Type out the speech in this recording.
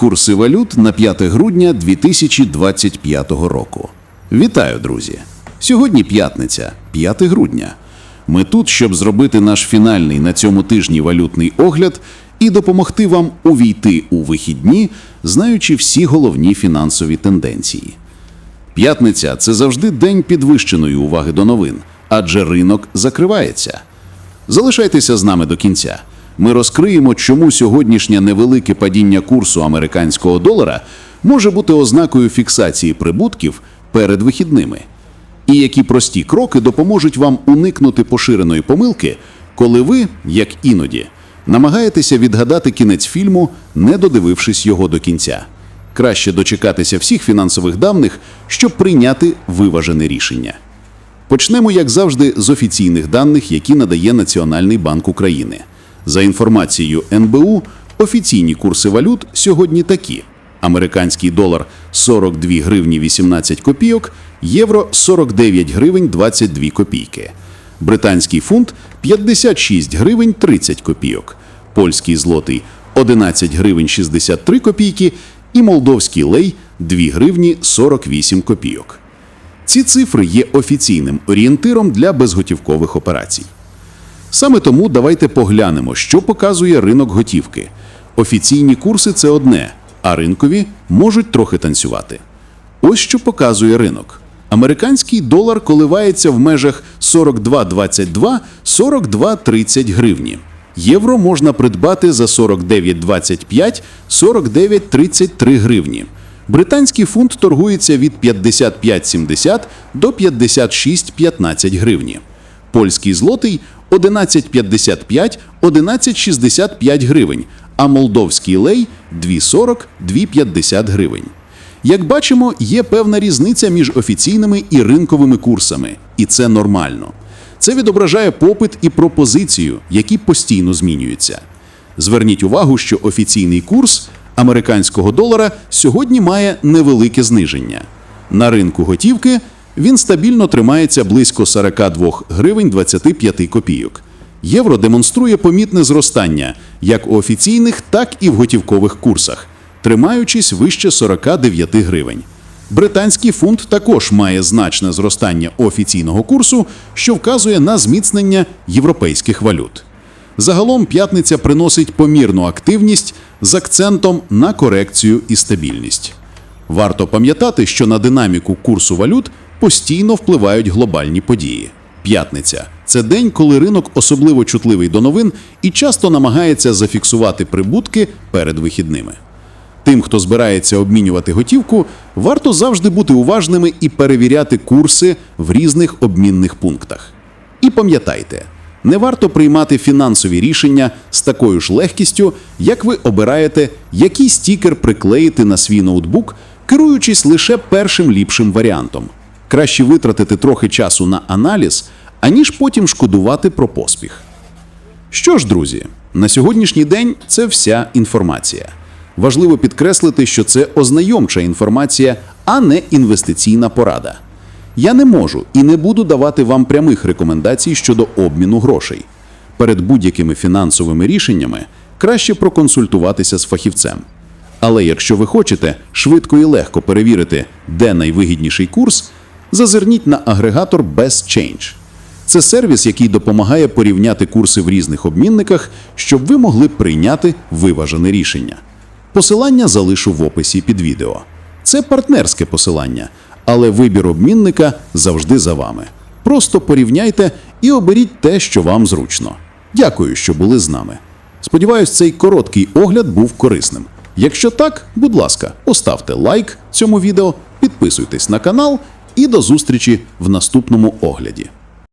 Курси валют на 5 грудня 2025 року. Вітаю, друзі! Сьогодні п'ятниця, 5 грудня. Ми тут, щоб зробити наш фінальний на цьому тижні валютний огляд і допомогти вам увійти у вихідні, знаючи всі головні фінансові тенденції. П'ятниця це завжди день підвищеної уваги до новин, адже ринок закривається. Залишайтеся з нами до кінця. Ми розкриємо, чому сьогоднішнє невелике падіння курсу американського долара може бути ознакою фіксації прибутків перед вихідними, і які прості кроки допоможуть вам уникнути поширеної помилки, коли ви, як іноді, намагаєтеся відгадати кінець фільму, не додивившись його до кінця. Краще дочекатися всіх фінансових даних, щоб прийняти виважене рішення. Почнемо, як завжди, з офіційних даних, які надає Національний банк України. За інформацією НБУ, офіційні курси валют сьогодні такі: американський долар 42 гривні 18 копійок, євро 49 гривень 22 копійки, британський фунт 56 гривень 30 копійок, польський злотий 11 гривень 63 копійки і молдовський лей 2 гривні 48 копійок. Ці цифри є офіційним орієнтиром для безготівкових операцій. Саме тому давайте поглянемо, що показує ринок готівки. Офіційні курси це одне, а ринкові можуть трохи танцювати. Ось що показує ринок. Американський долар коливається в межах 42,22-42,30 гривні. Євро можна придбати за 49,25 49,33 гривні. Британський фунт торгується від 55,70 до 56,15 гривні. Польський злотий 11,55 11,65 гривень, а молдовський лей 2,40 2,50 гривень. Як бачимо, є певна різниця між офіційними і ринковими курсами, і це нормально. Це відображає попит і пропозицію, які постійно змінюються. Зверніть увагу, що офіційний курс американського долара сьогодні має невелике зниження. На ринку готівки він стабільно тримається близько 42 гривень 25 копійок. Євро демонструє помітне зростання як у офіційних, так і в готівкових курсах, тримаючись вище 49 гривень. Британський фунт також має значне зростання офіційного курсу, що вказує на зміцнення європейських валют. Загалом п'ятниця приносить помірну активність з акцентом на корекцію і стабільність. Варто пам'ятати, що на динаміку курсу валют постійно впливають глобальні події. П'ятниця це день, коли ринок особливо чутливий до новин і часто намагається зафіксувати прибутки перед вихідними. Тим, хто збирається обмінювати готівку, варто завжди бути уважними і перевіряти курси в різних обмінних пунктах. І пам'ятайте, не варто приймати фінансові рішення з такою ж легкістю, як ви обираєте, який стікер приклеїти на свій ноутбук, керуючись лише першим ліпшим варіантом. Краще витратити трохи часу на аналіз, аніж потім шкодувати про поспіх. Що ж, друзі, на сьогоднішній день це вся інформація. Важливо підкреслити, що це ознайомча інформація, а не інвестиційна порада. Я не можу і не буду давати вам прямих рекомендацій щодо обміну грошей. Перед будь-якими фінансовими рішеннями краще проконсультуватися з фахівцем. Але якщо ви хочете швидко і легко перевірити, де найвигідніший курс, зазирніть на агрегатор BestChange. Це сервіс, який допомагає порівняти курси в різних обмінниках, щоб ви могли прийняти виважене рішення. Посилання залишу в описі під відео. Це партнерське посилання, але вибір обмінника завжди за вами. Просто порівняйте і оберіть те, що вам зручно. Дякую, що були з нами. Сподіваюсь, цей короткий огляд був корисним. Якщо так, будь ласка, поставте лайк цьому відео, підписуйтесь на канал і до зустрічі в наступному огляді.